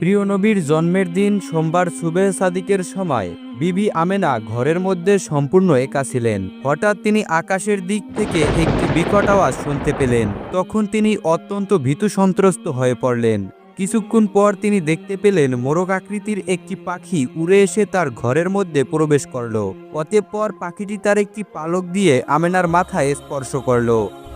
প্রিয় নবীর জন্মের দিন সোমবার সুবেহ সাদিকের সময় বিবি আমেনা ঘরের মধ্যে সম্পূর্ণ একা ছিলেন হঠাৎ তিনি আকাশের দিক থেকে একটি বিকট আওয়াজ শুনতে পেলেন। তখন তিনি অত্যন্ত ভীতু সন্ত্রস্ত হয়ে পড়লেন। কিছুক্ষণ পর তিনি দেখতে পেলেন মোরগ আকৃতির একটি পাখি উড়ে এসে তার ঘরের মধ্যে প্রবেশ করল। অতঃপর পাখিটি তার একটি পালক দিয়ে আমেনার মাথায় স্পর্শ করল।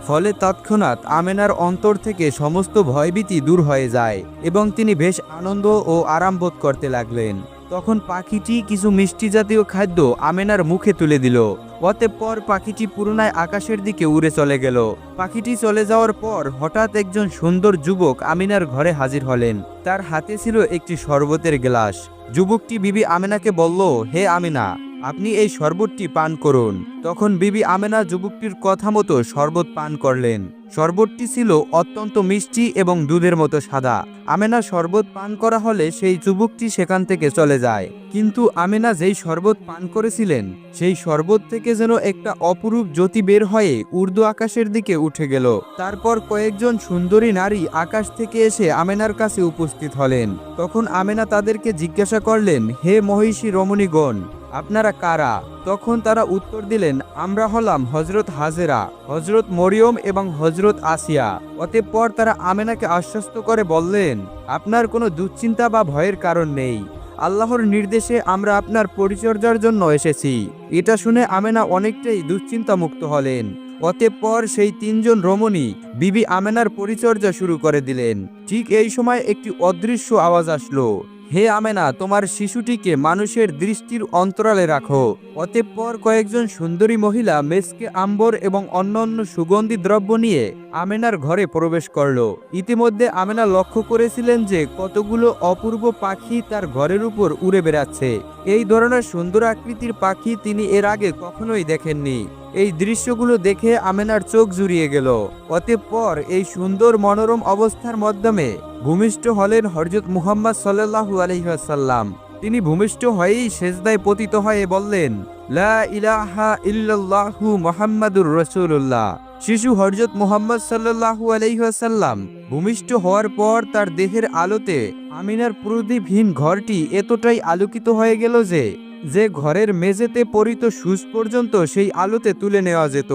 ফলে তৎক্ষণাৎ আমেনার অন্তর থেকে সমস্ত ভয়ভীতি দূর হয়ে যায় এবং তিনি বেশ আনন্দ ও আরাম বোধ করতে লাগলেন। তখন পাখিটি কিছু মিষ্টি জাতীয় খাদ্য আমেনার মুখে তুলে দিল। অতঃপর পাখিটি পুরোনায় আকাশের দিকে উড়ে চলে গেল। পাখিটি চলে যাওয়ার পর হঠাৎ একজন সুন্দর যুবক আমিনার ঘরে হাজির হলেন। তার হাতে ছিল একটি শরবতের গ্লাস। যুবকটি বিবি আমেনাকে বলল, হে আমিনা আপনি এই শরবতটি পান করুন। তখন বিবি আমেনা যুবকটির কথা মতো শরবত পান করলেন। শরবতটি ছিল অত্যন্ত মিষ্টি এবং দুধের মতো সাদা। আমেনা শরবত পান করা হলে সেই যুবকটি সেখান থেকে চলে যায়। কিন্তু আমেনা যেই শরবত পান করেছিলেন, সেই শরবত থেকে যেন একটা অপরূপ জ্যোতি বের হয়ে উর্দু আকাশের দিকে উঠে গেল। তারপর কয়েকজন সুন্দরী নারী আকাশ থেকে এসে আমেনার কাছে উপস্থিত হলেন। তখন আমেনা তাদেরকে জিজ্ঞাসা করলেন, হে মহিষী রমণীগণ আপনারা কারা? তখন তারা উত্তর দিলেন, আমরা হলাম হজরত হাজেরা হজরত মরিয়ম এবং হজরত আসিয়া। অতঃপর তারা আমেনাকে আশ্বস্ত করে বললেন, আপনার কোনো দুশ্চিন্তা বা ভয়ের কারণ নেই। আল্লাহর নির্দেশে আমরা আপনার পরিচর্যার জন্য এসেছি। এটা শুনে আমেনা অনেকটাই দুশ্চিন্তা মুক্ত হলেন। অতঃপর সেই তিনজন রমণী বিবি আমেনার পরিচর্যা শুরু করে দিলেন। ঠিক এই সময় একটি অদৃশ্য আওয়াজ আসলো। হে আমেনা, তোমার শিশুটিকে মানুষের দৃষ্টির অন্তরালে রাখো। অতঃপর কয়েকজন সুন্দরী মহিলা মেসকে আম্বর এবং অন্যান্য সুগন্ধি দ্রব্য নিয়ে আমেনার ঘরে প্রবেশ করল। ইতিমধ্যে আমেনা লক্ষ্য করেছিলেন যে কতগুলো অপূর্ব পাখি তার ঘরের উপর উড়ে বেড়াচ্ছে। এই ধরনের সুন্দর আকৃতির পাখি তিনি এর আগে কখনোই দেখেননি। এই দৃশ্যগুলো দেখে আমেনার চোখ জুড়িয়ে গেল। অতঃপর এই সুন্দর মনোরম অবস্থার মাধ্যমে ভূমিষ্ঠ হলেন হরজত মুহাম্মদ সাল্লাহু আলহিহাসাল্লাম তিনি ভূমিষ্ঠ হয়েই সেজদায় পতিত হয়ে বললেন, লা ইলাহা ইল্লাল্লাহু মুহাম্মাদুর রাসূলুল্লাহ। শিশু হরজত মুহাম্মদ সাল্লাহু আলহিহাসাল্লাম ভূমিষ্ঠ হওয়ার পর তার দেহের আলোতে আমিনার প্রদীপহীন ঘরটি এতটাই আলোকিত হয়ে গেল যে যে ঘরের মেঝেতে পরিত সুচ পর্যন্ত সেই আলোতে তুলে নেওয়া যেত।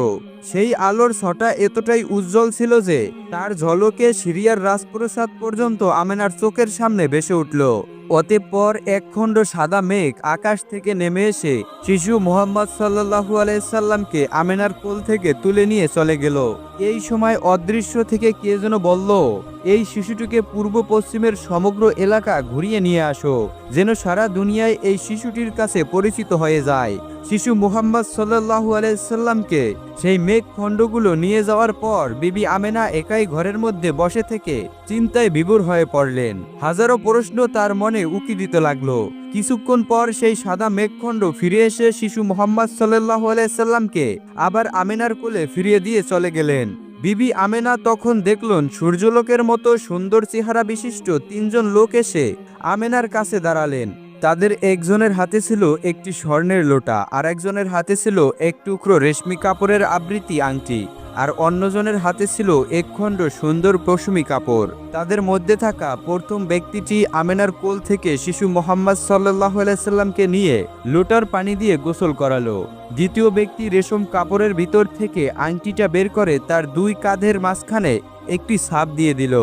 সেই আলোর ছটা এতটাই উজ্জ্বল ছিল যে তার ঝলকে সিরিয়ার রাজপ্রসাদ পর্যন্ত আমেনার চোখের সামনে ভেসে উঠল। অতঃপর একখণ্ড সাদা মেঘ আকাশ থেকে নেমে এসে শিশু মোহাম্মদ সাল্লাহু আলাইসাল্লামকে আমেনার কোল থেকে তুলে নিয়ে চলে গেল। এই সময় অদৃশ্য থেকে কে যেন বলল, এই শিশুটিকে পূর্ব পশ্চিমের সমগ্র এলাকা ঘুরিয়ে নিয়ে আসো, যেন সারা দুনিয়ায় এই শিশুটির কাছে পরিচিত হয়ে যায়। শিশু মুহাম্মদ সাল্লাহু আলাইসাল্লামকে সেই মেঘ খণ্ডগুলো নিয়ে যাওয়ার পর বিবি আমেনা একাই ঘরের মধ্যে বসে থেকে চিন্তায় বিভোর হয়ে পড়লেন। হাজারো প্রশ্ন তার মনে উকি দিতে লাগল। কিছুক্ষণ পর সেই সাদা মেঘখণ্ড ফিরে এসে শিশু মোহাম্মদ সাল্লাহ আলাইসাল্লামকে আবার আমেনার কোলে ফিরিয়ে দিয়ে চলে গেলেন। বিবি আমেনা তখন দেখলেন সূর্যলোকের মতো সুন্দর চেহারা বিশিষ্ট তিনজন লোক এসে আমেনার কাছে দাঁড়ালেন। তাদের একজনের হাতে ছিল একটি স্বর্ণের লোটা আর একজনের হাতে ছিল এক টুকরো রেশমি কাপড়ের আবৃত্তি আংটি আর অন্যজনের হাতে ছিল একখণ্ড সুন্দর পশমি কাপড়। তাদের মধ্যে থাকা প্রথম ব্যক্তিটি আমেনার কোল থেকে শিশু মোহাম্মদ সাল্লাহ সাল্লামকে নিয়ে লোটার পানি দিয়ে গোসল করালো। দ্বিতীয় ব্যক্তি রেশম কাপড়ের ভিতর থেকে আংটিটা বের করে তার দুই কাঁধের মাঝখানে একটি সাপ দিয়ে দিল।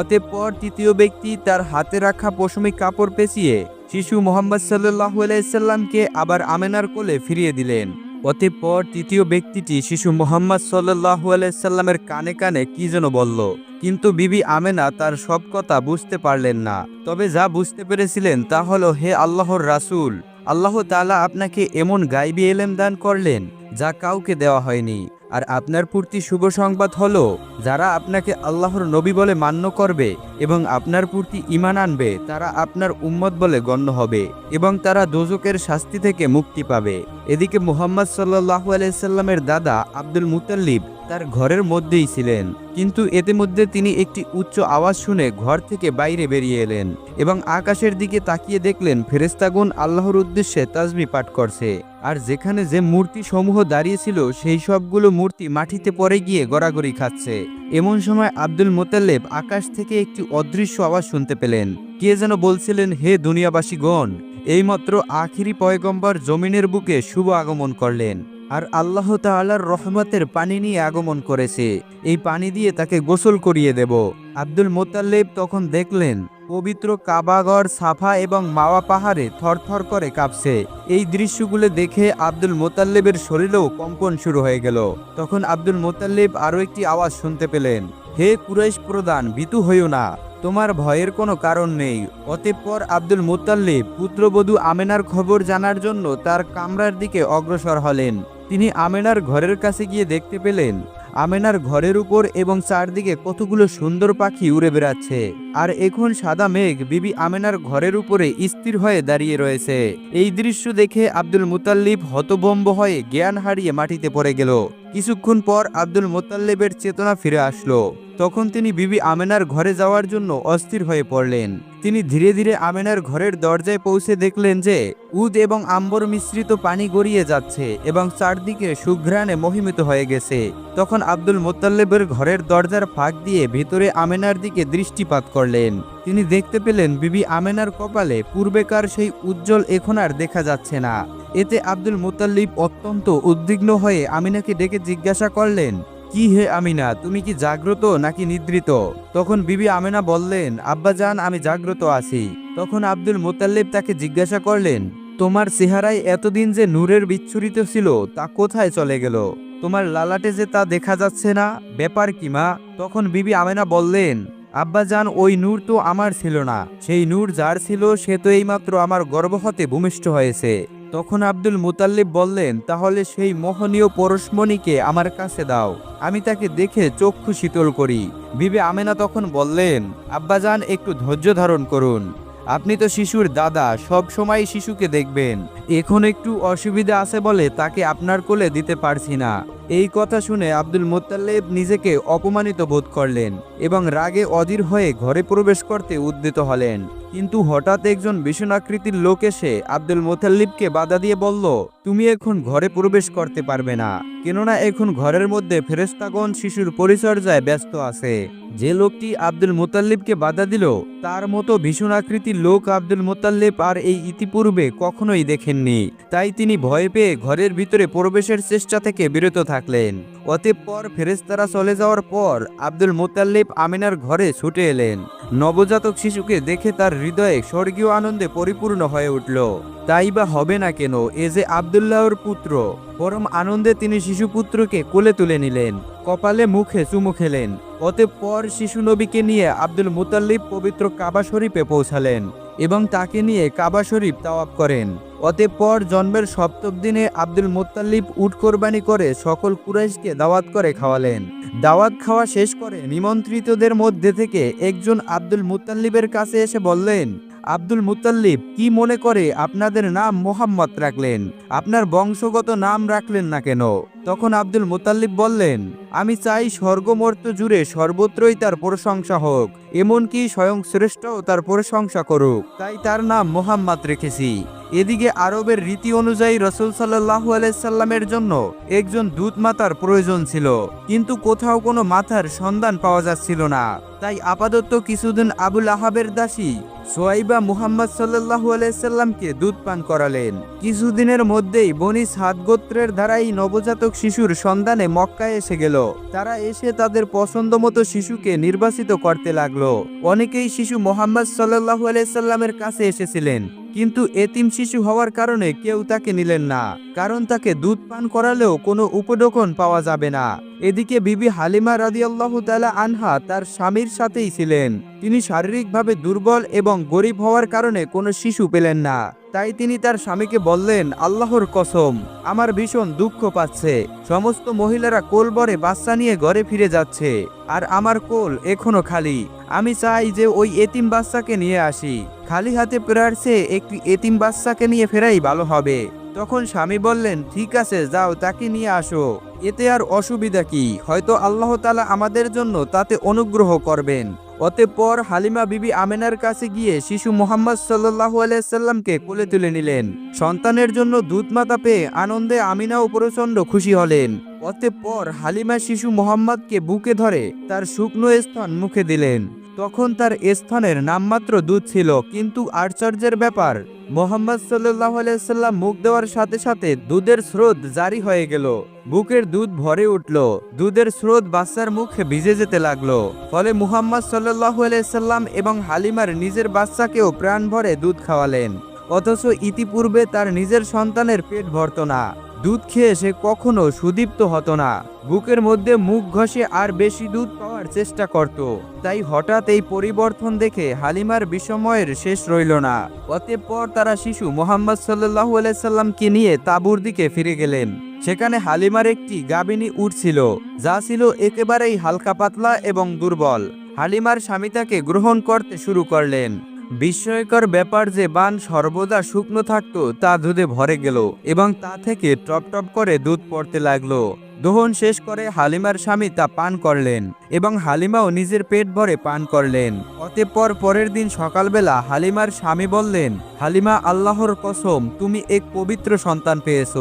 অতঃপর তৃতীয় ব্যক্তি তার হাতে রাখা পশমি কাপড় পেঁচিয়ে শিশু মোহাম্মদ সাল্লাহু আলাইসাল্লামকে আবার আমেনার কোলে ফিরিয়ে দিলেন। অতঃপর তৃতীয় ব্যক্তিটি শিশু মোহাম্মদ সাল্লাহু আলাইসাল্লামের কানে কানে কি যেন বলল। কিন্তু বিবি আমেনা তার সব কথা বুঝতে পারলেন না। তবে যা বুঝতে পেরেছিলেন তা হলো, হে আল্লাহর রাসূল, আল্লাহ তালা আপনাকে এমন গাইবি এলেম দান করলেন যা কাউকে দেওয়া হয়নি। আর আপনার প্রতি শুভ সংবাদ হলো, যারা আপনাকে আল্লাহর নবী বলে মান্য করবে এবং আপনার প্রতি ইমান আনবে, তারা আপনার উম্মত বলে গণ্য হবে এবং তারা দোজকের শাস্তি থেকে মুক্তি পাবে। এদিকে মুহাম্মদ সাল্লাহু আলাইসাল্লামের দাদা আব্দুল মুতাল্লিব তার ঘরের মধ্যেই ছিলেন, কিন্তু এতে তিনি একটি উচ্চ আওয়াজ শুনে ঘর থেকে বাইরে বেরিয়ে এলেন এবং আকাশের দিকে তাকিয়ে দেখলেন ফেরেস্তাগুন আল্লাহর উদ্দেশ্যে তাজবি পাঠ করছে। আর যেখানে যে মূর্তি সমূহ দাঁড়িয়েছিল সেই সবগুলো মূর্তি মাটিতে পড়ে গিয়ে গড়াগড়ি খাচ্ছে। এমন সময় আব্দুল মোতাল্লেব আকাশ থেকে একটি অদৃশ্য আওয়াজ শুনতে পেলেন। কে যেন বলছিলেন, হে দুনিয়াবাসীগণ! এইমাত্র আখিরি পয়গম্বর জমিনের বুকে শুভ আগমন করলেন, আর আল্লাহ তাআলার রহমতের পানি নিয়ে আগমন করেছে। এই পানি দিয়ে তাকে গোসল করিয়ে দেব। আব্দুল মোতাল্লেব তখন দেখলেন পবিত্র কাবাগড় সাফা এবং মাওয়া পাহাড়ে থরথর করে কাঁপছে। এই দৃশ্যগুলো দেখে আব্দুল মোতাল্লেবের শরীরেও কম্পন শুরু হয়ে গেল। তখন আব্দুল মোতাল্লেব আরও একটি আওয়াজ শুনতে পেলেন। হে কুরাইশ প্রধান, ভীতু হইও না। তোমার ভয়ের কোনো কারণ নেই। অতঃপর আব্দুল মুতাল্লিব পুত্রবধূ আমেনার খবর জানার জন্য তার কামরার দিকে অগ্রসর হলেন। তিনি আমেনার ঘরের কাছে গিয়ে দেখতে পেলেন আমেনার ঘরের উপর এবং চারদিকে কতগুলো সুন্দর পাখি উড়ে বেড়াচ্ছে। আর এখন সাদা মেঘ বিবি আমেনার ঘরের উপরে স্থির হয়ে দাঁড়িয়ে রয়েছে। এই দৃশ্য দেখে আব্দুল মুতাল্লিব হতবম্ব হয়ে জ্ঞান হারিয়ে মাটিতে পড়ে গেল। কিছুক্ষণ পর আব্দুল মোতাল্লেবের চেতনা ফিরে আসলো। তখন তিনি বিবি আমেনার ঘরে যাওয়ার জন্য অস্থির হয়ে পড়লেন। তিনি ধীরে ধীরে আমেনার ঘরের দরজায় পৌঁছে দেখলেন যে, উদ এবং আম্বর মিশ্রিত পানি গড়িয়ে যাচ্ছে এবং চারদিকে সুঘ্রাণে মহিমিত হয়ে গেছে। তখন আব্দুল মোতাল্লেবের ঘরের দরজার ফাঁক দিয়ে ভিতরে আমেনার দিকে দৃষ্টিপাত করলেন। তিনি দেখতে পেলেন বিবি আমেনার কপালে পূর্বেকার সেই উজ্জ্বল এখন আর দেখা যাচ্ছে না। এতে আব্দুল মুতাল্লিব অত্যন্ত উদ্বিগ্ন হয়ে আমিনাকে ডেকে জিজ্ঞাসা করলেন, কি হে আমিনা, তুমি কি জাগ্রত নাকি নিদ্রিত? তখন বিবি আমিনা বললেন আব্বাজান আমি জাগ্রত আছি। তখন আব্দুল মোতাল্লিব তাকে জিজ্ঞাসা করলেন, তোমার চেহারায় এতদিন যে নূরের বিচ্ছুরিত ছিল, তা কোথায় চলে গেল? তোমার লালাটে যে তা দেখা যাচ্ছে না? ব্যাপার কি মা? তখন বিবি আমেনা বললেন আব্বাজান, ওই নূর তো আমার ছিল না। সেই নূর যার ছিল, সে তো এইমাত্র আমার গর্ব হতে ভূমিষ্ঠ হয়েছে। তখন আব্দুল মুতাল্লিব বললেন, তাহলে সেই মোহনীয় পরশমণিকে আমার কাছে দাও। আমি তাকে দেখে চক্ষু শীতল করি। বিবে আমেনা তখন বললেন, আব্বাজান, একটু ধৈর্য ধারণ করুন। আপনি তো শিশুর দাদা, সব সময় শিশুকে দেখবেন। এখন একটু অসুবিধা আছে বলে তাকে আপনার কোলে দিতে পারছি না। এই কথা শুনে আব্দুল মোত্তাল্লেব নিজেকে অপমানিত বোধ করলেন। এবং রাগে অধীর হয়ে ঘরে প্রবেশ করতে উদ্যত হলেন। কিন্তু হঠাৎ একজন ভীষণাকৃতির লোক এসে আব্দুল মোতাল্লিবকে বাধা দিয়ে বলল, তুমি এখন ঘরে প্রবেশ করতে পারবে না। কেননা এখন ঘরের মধ্যে ফেরেস্তাগণ শিশুর পরিচর্যায় ব্যস্ত আছে। যে লোকটি আব্দুল মোতাল্লিবকে বাধা দিল, তার মতো ভীষণ আকৃতির লোক আব্দুল মোতাল্লিব আর এই ইতিপূর্বে কখনোই দেখেননি। তাই তিনি ভয় পেয়ে ঘরের ভিতরে প্রবেশের চেষ্টা থেকে বিরত থাকলেন। অতঃপর ফেরেস্তারা চলে যাওয়ার পর আব্দুল মোতাল্লিব আমিনার ঘরে ছুটে এলেন। নবজাতক শিশুকে দেখে তার হৃদয়ে স্বর্গীয় আনন্দে পরিপূর্ণ হয়ে উঠল। তাই বা হবে না কেন, এ যে আবদুল্লাহর পুত্র। পরম আনন্দে তিনি শিশুপুত্রকে কোলে তুলে নিলেন, কপালে মুখে চুমু খেলেন। অতঃপর শিশু নবীকে নিয়ে আব্দুল মুতাল্লিব পবিত্র কাবা শরীফে পৌঁছালেন এবং তাকে নিয়ে কাবা শরীফ তাওয়াব করেন। অতঃপর জন্মের সপ্তম দিনে আব্দুল মুত্তাল্লিব উট কোরবানি করে সকল কুরাইশকে দাওয়াত করে খাওয়ালেন। দাওয়াত খাওয়া শেষ করে নিমন্ত্রিতদের মধ্যে থেকে একজন আব্দুল মুতাল্লিবের কাছে এসে বললেন, আব্দুল মুতাল্লিব কি মনে করে আপনাদের নাম মোহাম্মদ রাখলেন? আপনার বংশগত নাম রাখলেন না কেন? তখন আব্দুল মুতাল্লিব বললেন, আমি চাই স্বর্গমর্ত জুড়ে সর্বত্রই তার প্রশংসা হোক, এমনকি স্বয়ং শ্রেষ্ঠও তার প্রশংসা করুক। তাই তার নাম মোহাম্মদ রেখেছি। এদিকে আরবের রীতি অনুযায়ী রসুল সাল্লাহু আলাইসাল্লামের জন্য একজন দূত মাতার প্রয়োজন ছিল। কিন্তু কোথাও কোনো মাথার সন্ধান পাওয়া যাচ্ছিল না। তাই আপাতত কিছুদিন আবুল আহাবের দাসী সোয়াইবা মুহাম্মদ সাল্লাহু আলাইসাল্লামকে দুধ পান করালেন। কিছুদিনের মধ্যেই বনি সাদ গোত্রের দ্বারাই নবজাতক শিশুর সন্ধানে মক্কায় এসে গেল। তারা এসে তাদের পছন্দ মতো শিশুকে নির্বাচিত করতে লাগল। অনেকেই শিশু মোহাম্মদ সাল্লাহু আলাইসাল্লামের কাছে এসেছিলেন। কিন্তু এতিম শিশু হওয়ার কারণে কেউ তাকে নিলেন না, কারণ তাকে দুধ পান করালেও কোনো উপডোকন পাওয়া যাবে না। এদিকে বিবি হালিমা রাদিয়াল্লাহু তালা আনহা তার স্বামীর সাথেই ছিলেন। তিনি শারীরিকভাবে দুর্বল এবং গরিব হওয়ার কারণে কোনো শিশু পেলেন না। তাই তিনি তার স্বামীকে বললেন, আল্লাহর কসম, আমার ভীষণ দুঃখ পাচ্ছে। সমস্ত মহিলারা কোলবরে বাচ্চা নিয়ে ঘরে ফিরে যাচ্ছে, আর আমার কোল এখনও খালি। আমি চাই যে ওই এতিম বাচ্চাকে নিয়ে আসি। খালি হাতে ফেরার চেয়ে একটি এতিম বাচ্চাকে নিয়ে ফেরাই ভালো হবে। তখন স্বামী বললেন, ঠিক আছে, যাও, তাকে নিয়ে আসো। এতে আর অসুবিধা কি? হয়তো আল্লাহ তালা আমাদের জন্য তাতে অনুগ্রহ করবেন। অতঃপর হালিমা বিবি আমেনার কাছে গিয়ে শিশু মোহাম্মদ সাল্লু আলাইসাল্লামকে কোলে তুলে নিলেন। সন্তানের জন্য দুধ মাতা পেয়ে আনন্দে আমিনাও প্রচণ্ড খুশি হলেন। অতঃপর হালিমা শিশু মোহাম্মদকে বুকে ধরে তার শুকনো স্থান মুখে দিলেন। তখন তার স্থানের নামমাত্র দুধ ছিল, কিন্তু আশ্চর্যের ব্যাপার, মোহাম্মদ সাল্লাহ মুখ দেওয়ার সাথে সাথে দুধের স্রোত জারি হয়ে গেল। বুকের দুধ ভরে উঠল, দুধের স্রোত বাচ্চার মুখে ভিজে যেতে লাগল। ফলে মুহাম্মদ সাল্লাহ আলাইসাল্লাম এবং হালিমার নিজের বাচ্চাকেও প্রাণ ভরে দুধ খাওয়ালেন। অথচ ইতিপূর্বে তার নিজের সন্তানের পেট ভরত না। দুধ খেয়ে সে কখনো সুদীপ্ত হতো না। বুকের মধ্যে মুখ ঘষে আর বেশি দুধ পাওয়ার চেষ্টা করত। তাই হঠাৎ এই পরিবর্তন দেখে হালিমার বিস্ময়ের শেষ রইল না। অতঃপর তারা শিশু মোহাম্মদ সাল্লাহ আলাইসাল্লামকে নিয়ে তাঁবুর দিকে ফিরে গেলেন। সেখানে হালিমার একটি গাবিনী উঠছিল যা ছিল একেবারেই হালকা পাতলা এবং দুর্বল। হালিমার স্বামী তাকে গ্রহণ করতে শুরু করলেন। বিস্ময়কর ব্যাপার যে বান সর্বদা শুকনো থাকতো, তা দুধে ভরে গেল এবং তা থেকে টপ টপ করে দুধ পড়তে লাগল। দোহন শেষ করে হালিমার স্বামী তা পান করলেন এবং হালিমাও নিজের পেট ভরে পান করলেন। অতঃপর পরের দিন সকালবেলা হালিমার স্বামী বললেন, হালিমা, আল্লাহর কসম, তুমি এক পবিত্র সন্তান পেয়েছ।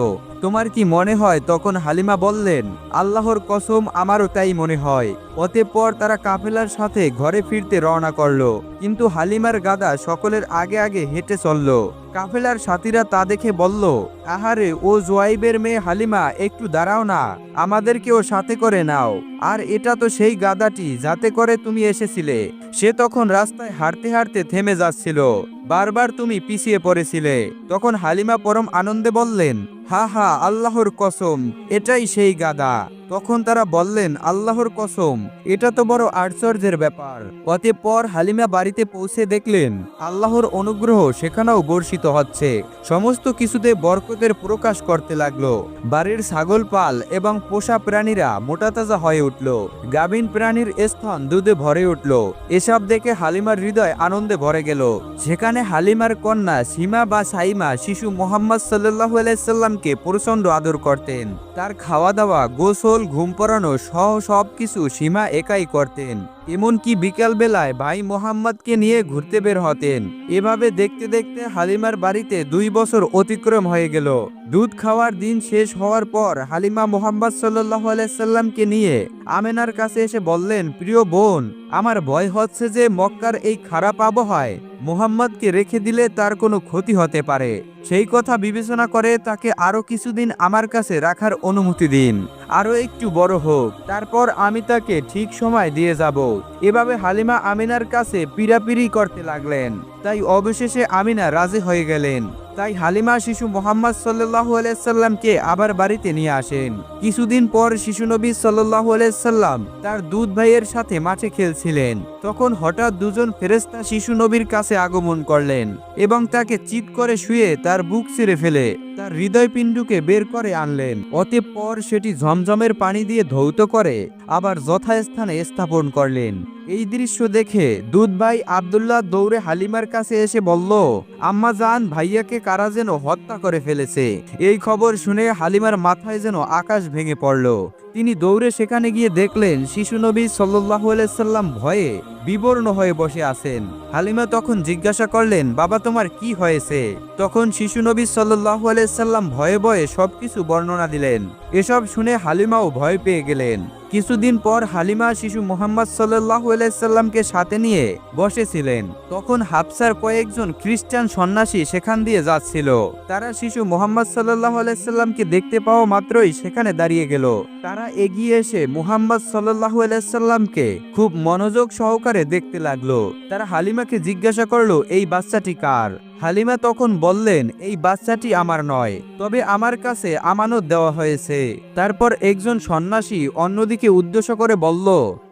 তোমার কি মনে হয়? তখন হালিমা বললেন, আল্লাহর কসম, আমারও তাই মনে হয়। অতঃপর তারা কাফেলার সাথে ঘরে ফিরতে রওনা করল। কিন্তু হালিমার গাদা সকলের আগে আগে হেঁটে চলল। কাফেলার সাথীরা তা দেখে বলল, আহারে, ও জোয়াইবের মেয়ে হালিমা, একটু দাঁড়াও না। আমাদেরকেও সাথে করে নাও। আর এটা তো সেই গাদাটি, যাতে করে তুমি এসেছিলে। সে তখন রাস্তায় হাঁটতে হাঁটতে থেমে যাচ্ছিল। বারবার তুমি পিছিয়ে পড়েছিলে। তখন হালিমা পরম আনন্দে বললেন, হা হা, আল্লাহর কসম, এটাই সেই গাদা। তখন তারা বললেন, আল্লাহর কসম, এটা তো বড় আশ্চর্যের ব্যাপার। অতঃপর হালিমা বাড়িতে পৌঁছে দেখলেন, আল্লাহর অনুগ্রহ সেখানেও বর্ষিত হচ্ছে। সমস্ত কিছুতে বরকতের প্রকাশ করতে লাগল। বাড়ির ছাগল পাল এবং পোষা প্রাণীরা মোটাতাজা হয়ে উঠল। গাভীন প্রাণীর স্থান দুধে ভরে উঠল। এসব দেখে হালিমার হৃদয় আনন্দে ভরে গেল। সেখানে হালিমার কন্যা সীমা বা সাইমা শিশু মোহাম্মদ সাল্লাহ আলাইসাল্লামকে প্রচণ্ড আদর করতেন। তার খাওয়া দাওয়া গোসল ঘুম পড়ানো সহ সব কিছু সীমা একাই করতেন। এমনকি বিকালবেলায় ভাই মোহাম্মদকে নিয়ে ঘুরতে বের হতেন। এভাবে দেখতে দেখতে হালিমার বাড়িতে দুই বছর অতিক্রম হয়ে গেল। দুধ খাওয়ার দিন শেষ হওয়ার পর হালিমা মোহাম্মদ সাল্লাহ আলাইসাল্লামকে নিয়ে আমেনার কাছে এসে বললেন, প্রিয় বোন, আমার ভয় হচ্ছে যে মক্কার এই খারাপ আবহাওয়ায় মোহাম্মদকে রেখে দিলে তার কোনো ক্ষতি হতে পারে। সেই কথা বিবেচনা করে তাকে আরও কিছুদিন আমার কাছে রাখার অনুমতি দিন। আরও একটু বড় হোক। তারপর আমি তাকে ঠিক সময় দিয়ে যাব। এভাবে হালিমা আমিনার কাছে পিড়াপিড়ি করতে লাগলেন। তাই অবশেষে আমিনা রাজি হয়ে গেলেন। তাই হালিমা শিশু মোহাম্মদ সাল্লাহ আলাইসাল্লামকে আবার বাড়িতে নিয়ে আসেন। কিছুদিন পর শিশু নবী সাল্লাহ আলাইসাল্লাম তার দুধ ভাইয়ের সাথে মাঠে খেলছিলেন। তখন হঠাৎ দুজন ফেরেস্তা শিশু নবীর কাছে আগমন করলেন এবং তাকে চিৎ করে শুয়ে তার বুক ছিঁড়ে ফেলে। তার হৃদয়পিণ্ডুকে বের করে আনলেন। অতঃপর সেটি ঝমঝমের পানি দিয়ে ধৌত করে আবার যথাস্থানে স্থাপন করলেন। এই দৃশ্য দেখে দুধ ভাই আবদুল্লাহ দৌড়ে হালিমার কাছে এসে বলল, আম্মা জান, ভাইয়াকে কারা যেন হত্যা করে ফেলেছে। এই খবর শুনে হালিমার মাথায় যেন আকাশ ভেঙে পড়ল। তিনি দৌড়ে সেখানে গিয়ে দেখলেন, শিশু নবী সাল্লাহ সাল্লাম ভয়ে বিবর্ণ হয়ে বসে আছেন। হালিমা তখন জিজ্ঞাসা করলেন, বাবা, তোমার কি হয়েছে? তখন শিশু নবী সাল্লাহ আলাইসাল্লাম ভয়ে ভয়ে সবকিছু বর্ণনা দিলেন। এসব শুনে হালিমাও ভয় পেয়ে গেলেন। কিছুদিন পর হালিমা শিশু মোহাম্মদ সাল্লামকে সাথে নিয়ে বসেছিলেন। তখন হাফসার কয়েকজন খ্রিস্টান সন্ন্যাসী সেখান দিয়ে যাচ্ছিল। তারা শিশু মোহাম্মদ সাল্লাহ সাল্লামকে দেখতে পাওয়া মাত্রই সেখানে দাঁড়িয়ে গেল। তারা এগিয়ে এসে মুহাম্মদ সাল্লাহ আলাইসাল্লামকে খুব মনোযোগ সহকারে দেখতে লাগল। তারা হালিমাকে জিজ্ঞাসা করল, এই বাচ্চাটি কার? হালিমা তখন বললেন, এই বাচ্চাটি আমার নয়, তবে আমার কাছে আমানত দেওয়া হয়েছে। তারপর একজন সন্ন্যাসী অন্যদিকে উদ্দেশ্য করে বলল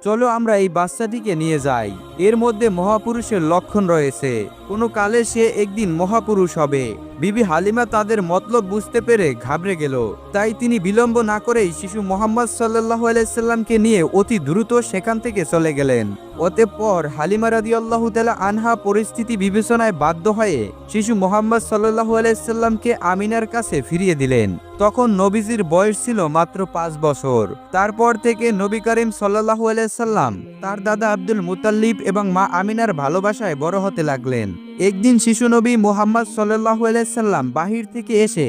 চলো আমরা এই বাচ্চাটিকে নিয়ে যাই। এর মধ্যে মহাপুরুষের লক্ষণ রয়েছে। কোনো কালে সে একদিন মহাপুরুষ হবে। বিবি হালিমা তাদের মতলব বুঝতে পেরে ঘাবড়ে গেল। তাই তিনি বিলম্ব না করেই শিশু মোহাম্মদ সাল্লাহ আলাইসাল্লামকে নিয়ে অতি দ্রুত সেখান থেকে চলে গেলেন। অতঃপর হালিমা রাদি আল্লাহ তালা আনহা পরিস্থিতি বিবেচনায় বাধ্য হয়ে শিশু মোহাম্মদ সাল্লাহ আলাইসাল্লামকে আমিনার কাছে ফিরিয়ে দিলেন। তখন নবীজির বয়স ছিল মাত্র পাঁচ বছর। তারপর থেকে নবী করিম সাল্লাহু আলাইসাল্লাম তার দাদা আব্দুল মুতাল্লিব এবং মা আমিনার ভালোবাসায় বড় হতে লাগলেন। একদিন শিশু নবী মোহাম্মদ সাল্লাহু আলাইসাল্লাম বাহির থেকে এসে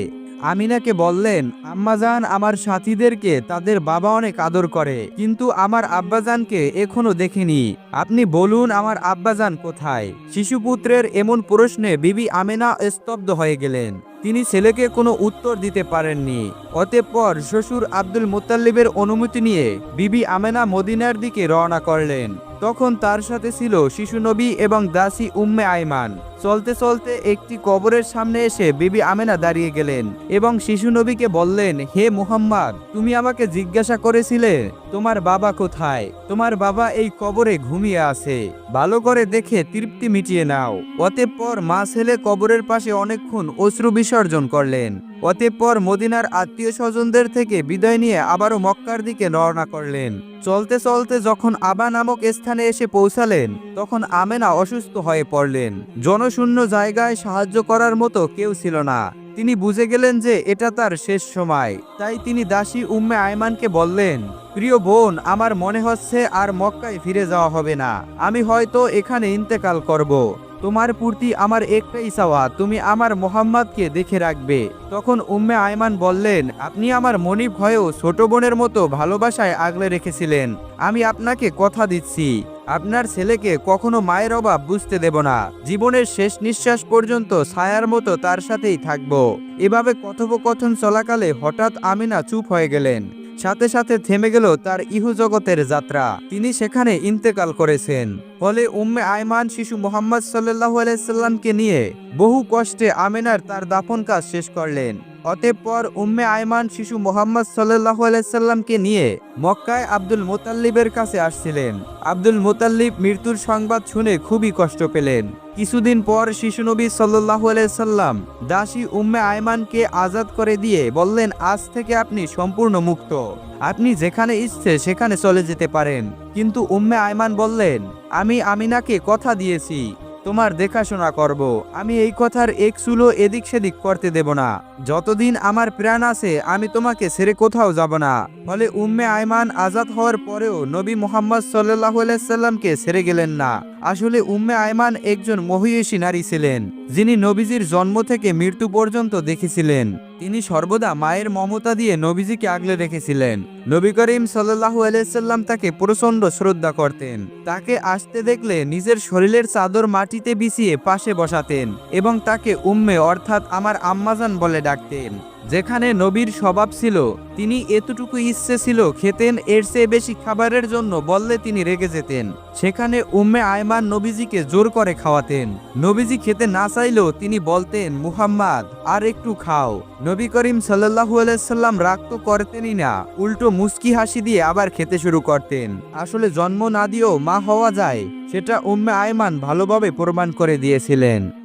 আমিনাকে বললেন আম্মাজান আমার সাথীদেরকে তাদের বাবা অনেক আদর করে, কিন্তু আমার আব্বাজানকে এখনও দেখিনি। আপনি বলুন, আমার আব্বাজান কোথায়? শিশুপুত্রের এমন প্রশ্নে বিবি আমিনা স্তব্ধ হয়ে গেলেন। তিনি ছেলেকে কোনো উত্তর দিতে পারেননি। অতঃপর শ্বশুর আব্দুল মোতাল্লিবের অনুমতি নিয়ে বিবি আমেনা মদিনার দিকে রওনা করলেন। তখন তার সাথে ছিল শিশু নবী এবং দাসী উম্মে আইমান। চলতে চলতে একটি কবরের সামনে এসে বিবি আমেনা দাঁড়িয়ে গেলেন এবং শিশু নবীকে বললেন, হে মুহাম্মদ, তুমি আমাকে জিজ্ঞাসা করেছিলে? তোমার বাবা কোথায়? তোমার বাবা এই কবরে ঘুমিয়ে আছে। ভালো করে দেখে তৃপ্তি মিটিয়ে নাও। অতঃপর মা ছেলে কবরের পাশে অনেকক্ষণ অশ্রু বিসর্জন করলেন। অতঃপর মদিনার আত্মীয় স্বজনদের থেকে বিদায় নিয়ে আবারও মক্কার দিকে রওনা করলেন। চলতে চলতে যখন আবা নামক স্থানে এসে পৌঁছালেন, তখন আমেনা অসুস্থ হয়ে পড়লেন। জনশূন্য জায়গায় সাহায্য করার মতো কেউ ছিল না। তিনি বুঝে গেলেন যে এটা তার শেষ সময়। তাই তিনি দাসী উম্মে আয়মানকে বললেন, প্রিয় বোন, আমার মনে হচ্ছে আর মক্কায় ফিরে যাওয়া হবে না। আমি হয়তো এখানে ইন্তেকাল করব। তোমার প্রতি আমার একটাই চাওয়া, তুমি আমার মোহাম্মদকে দেখে রাখবে। তখন উম্মে আয়মান বললেন, আপনি আমার মনিব হয়েও ছোট বোনের মতো ভালোবাসায় আগলে রেখেছিলেন। আমি আপনাকে কথা দিচ্ছি। আপনার ছেলেকে কখনো মায়ের অভাব বুঝতে দেব না। জীবনের শেষ নিঃশ্বাস পর্যন্ত ছায়ার মতো তার সাথেই থাকব। এভাবে কথোপকথন চলাকালে হঠাৎ আমিনা চুপ হয়ে গেলেন। সাথে সাথে থেমে গেল তার ইহু জগতের যাত্রা। তিনি সেখানে ইন্তেকাল করেছেন। ফলে উম্মে আয়মান শিশু মোহাম্মদ সাল্লাহু আলাইসাল্লামকে নিয়ে বহু কষ্টে আমেনার তার দাফন কাজ শেষ করলেন। অতঃপর উম্মে আয়মান শিশু মোহাম্মদ সাল্লাহু আলাইসাল্লামকে নিয়ে মক্কায় আব্দুল মোতাল্লিবের কাছে আসছিলেন। আব্দুল মোতাল্লিব মৃত্যুর সংবাদ শুনে খুবই কষ্ট পেলেন। কিছুদিন পর শিশু নবী সাল্লাহু আলাইসাল্লাম দাসী উম্মে আয়মানকে আজাদ করে দিয়ে বললেন, আজ থেকে আপনি সম্পূর্ণ মুক্ত। আপনি যেখানে ইচ্ছে সেখানে চলে যেতে পারেন। কিন্তু উম্মে আয়মান বললেন, আমি আমিনাকে কথা দিয়েছি। তোমার দেখাশোনা করব। আমি এই কথার এক চুলো এদিক সেদিক করতে দেব না। যতদিন আমার প্রাণ আছে, আমি তোমাকে ছেড়ে কোথাও যাব না। ফলে উম্মে আয়মান আজাদ হওয়ার পরেও নবী মোহাম্মদ সাল্লাহ সাল্লামকে ছেড়ে গেলেন না। আসলে উম্মে আয়মান একজন মহিয়সী নারী ছিলেন, যিনি নবীজির জন্ম থেকে মৃত্যু পর্যন্ত দেখেছিলেন। তিনি সর্বদা মায়ের মমতা দিয়ে নবীজিকে আগলে রেখেছিলেন। নবী করিম সাল্লাহু আলাইসাল্লাম তাকে প্রচণ্ড শ্রদ্ধা করতেন। তাকে আসতে দেখলে নিজের শরীরের চাদর মাটিতে বিছিয়ে পাশে বসাতেন এবং তাকে উম্মে অর্থাৎ আমার আম্মাজান বলে ডাকতেন। যেখানে নবীর স্বভাব ছিল, তিনি এতটুকু ইচ্ছে ছিল খেতেন, এর চেয়ে বেশি খাবারের জন্য বললে তিনি রেগে যেতেন। সেখানে উম্মে আয়মান নবীজিকে জোর করে খাওয়াতেন। নবীজি খেতে না চাইলেও তিনি বলতেন, মুহাম্মদ, আর একটু খাও। নবী করিম সাল্লাহু আলাইসাল্লাম রাগ তো করতেনই না, উল্টো মুস্কি হাসি দিয়ে আবার খেতে শুরু করতেন। আসলে জন্ম না দিয়েও মা হওয়া যায়, সেটা উম্মে আয়মান ভালোভাবে প্রমাণ করে দিয়েছিলেন।